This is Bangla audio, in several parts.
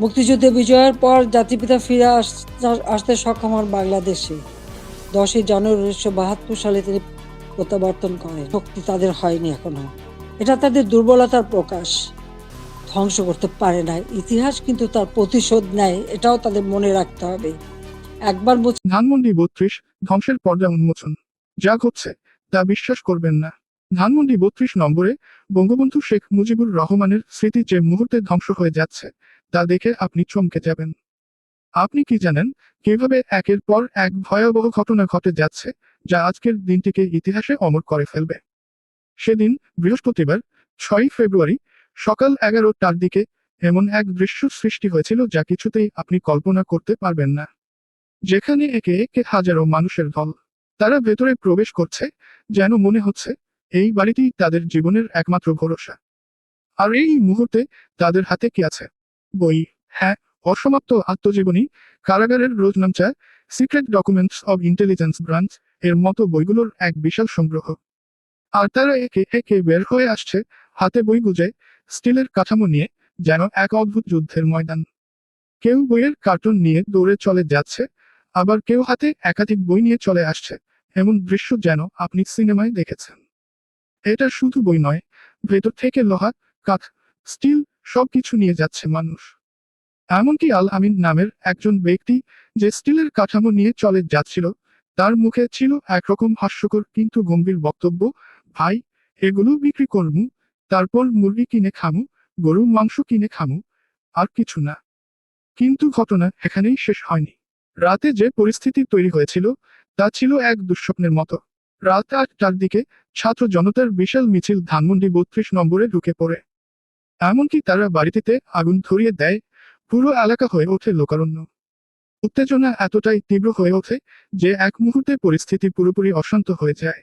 মুক্তিযুদ্ধে বিজয়ের পর জাতিপিতা ফিরে আসতে সক্ষম হন বাংলাদেশে। দশই জানুয়ারি উনিশশো বাহাত্তর সালে তিনি প্রত্যাবর্তন করেন। শক্তি তাদের হয়নি এখনও। এটা তাদের দুর্বলতার প্রকাশ। ধ্বংস করতে পারে না ইতিহাস, কিন্তু তার প্রতিশোধ নেয়, এটাও তাদের মনে রাখতে হবে। একবার ধানমন্ডি বত্রিশ ধ্বংসের পর্দা উন্মোচন। যা ঘটছে, তা বিশ্বাস করবেন না। ধানমন্ডি বত্রিশ নম্বরে বঙ্গবন্ধু শেখ মুজিবুর রহমানের স্মৃতি যে মুহূর্তে ধ্বংস হয়ে যাচ্ছে তা দেখে আপনি চমকে যাবেন। আপনি কি জানেন কীভাবে একের পর এক ভয়াবহ ঘটনা ঘটে যাচ্ছে, যা আজকের দিনটিকে ইতিহাসে অমর করে ফেলবে? সেদিন বৃহস্পতিবার, ছয়ই ফেব্রুয়ারি, সকাল এগারোটার দিকে এমন এক দৃশ্য সৃষ্টি হয়েছিল যা কিছুতেই আপনি কল্পনা করতে পারবেন না। যেখানে একে একে হাজারো মানুষের দল, তারা ভেতরে প্রবেশ করছে, যেন মনে হচ্ছে এই বাড়িটি তাদের জীবনের একমাত্র ভরসা। আর এই মুহূর্তে তাদের হাতে কি আছে? বই। হ্যাঁ অসমাপ্ত আত্মজীবনী, কারাগারের রোজনামচা secret documents of intelligence branch এর মতো বইগুলোর এক বিশাল সংগ্রহ। আর তারা একে একে বের হয়ে আসছে, হাতে বই গুজে, স্টিলের কাঠামো নিয়ে, যেন এক অদ্ভুত যুদ্ধের ময়দান। কেউ বইয়ের কার্টুন নিয়ে দৌড়ে চলে যাচ্ছে, আবার কেউ হাতে একাধিক বই নিয়ে চলে আসছে, এমন দৃশ্য যেন আপনি সিনেমায় দেখেছেন। এটা শুধু বই নয়, ভেতর থেকে লোহা, কাঠ, স্টিল সবকিছু নিয়ে যাচ্ছে মানুষ। এমনকি আল আমিন নামের একজন ব্যক্তি যে স্টিলের কাঠামো নিয়ে চলে যাচ্ছিল, তার মুখে ছিল একরকম হাস্যকর কিন্তু গম্ভীর বক্তব্য, ভাই, এগুলো বিক্রি করমু, তারপর মুরগি কিনে খামু গরু মাংস কিনে খামু, আর কিছু না। কিন্তু ঘটনা এখানেই শেষ হয়নি। রাতে যে পরিস্থিতি তৈরি হয়েছিল, তা ছিল এক দুঃস্বপ্নের মতো। রাত আটটার দিকে ছাত্র জনতার বিশাল মিছিল ধানমন্ডি বত্রিশ নম্বরে ঢুকে পড়ে। এমনকি তারা বাড়িটিতে আগুন ধরিয়ে দেয়, পুরো এলাকা হয়ে ওঠে লোকারণ্য। উত্তেজনা এতটাই তীব্র হয়ে ওঠে যে এক মুহূর্তে পরিস্থিতি পুরোপুরি অশান্ত হয়ে যায়।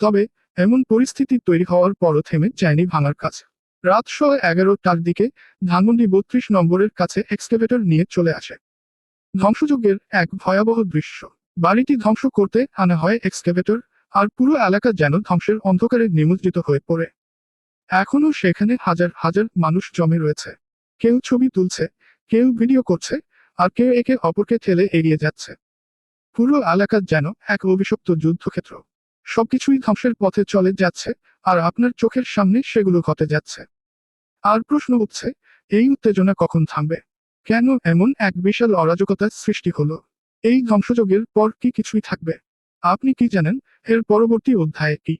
তবে এমন পরিস্থিতি তৈরি হওয়ার পরও থেমে যায়নি ভাঙার কাজ। রাত শো এগারোটার দিকে ধানমন্ডি বত্রিশ নম্বরের কাছে এক্সকেভেটর নিয়ে চলে আসে। ধ্বংসযজ্ঞের এক ভয়াবহ দৃশ্য। বাড়িটি ধ্বংস করতে আনা হয় এক্সকেভেটর, আর পুরো এলাকা যেন ধ্বংসের অন্ধকারে নিমজ্জিত হয়ে পড়ে। এখনও সেখানে হাজার হাজার মানুষ জমে রয়েছে। কেউ ছবি তুলছে, কেউ ভিডিও করছে, আর কেউ একে অপরকে ঠেলে এড়িয়ে যাচ্ছে। পুরো এলাকা যেন এক অভিশপ্ত যুদ্ধক্ষেত্র। সবকিছুই ধ্বংসের পথে চলে যাচ্ছে, আর আপনার চোখের সামনে সেগুলো ঘটে যাচ্ছে। আর প্রশ্ন উঠছে, এই উত্তেজনা কখন থামবে? কেন এমন এক বিশাল অরাজকতার সৃষ্টি হলো? এই ধ্বংসযজ্ঞের পর কি কিছুই থাকবে? আপনি কি জানেন, এর পরবর্তী অধ্যায়ে কি?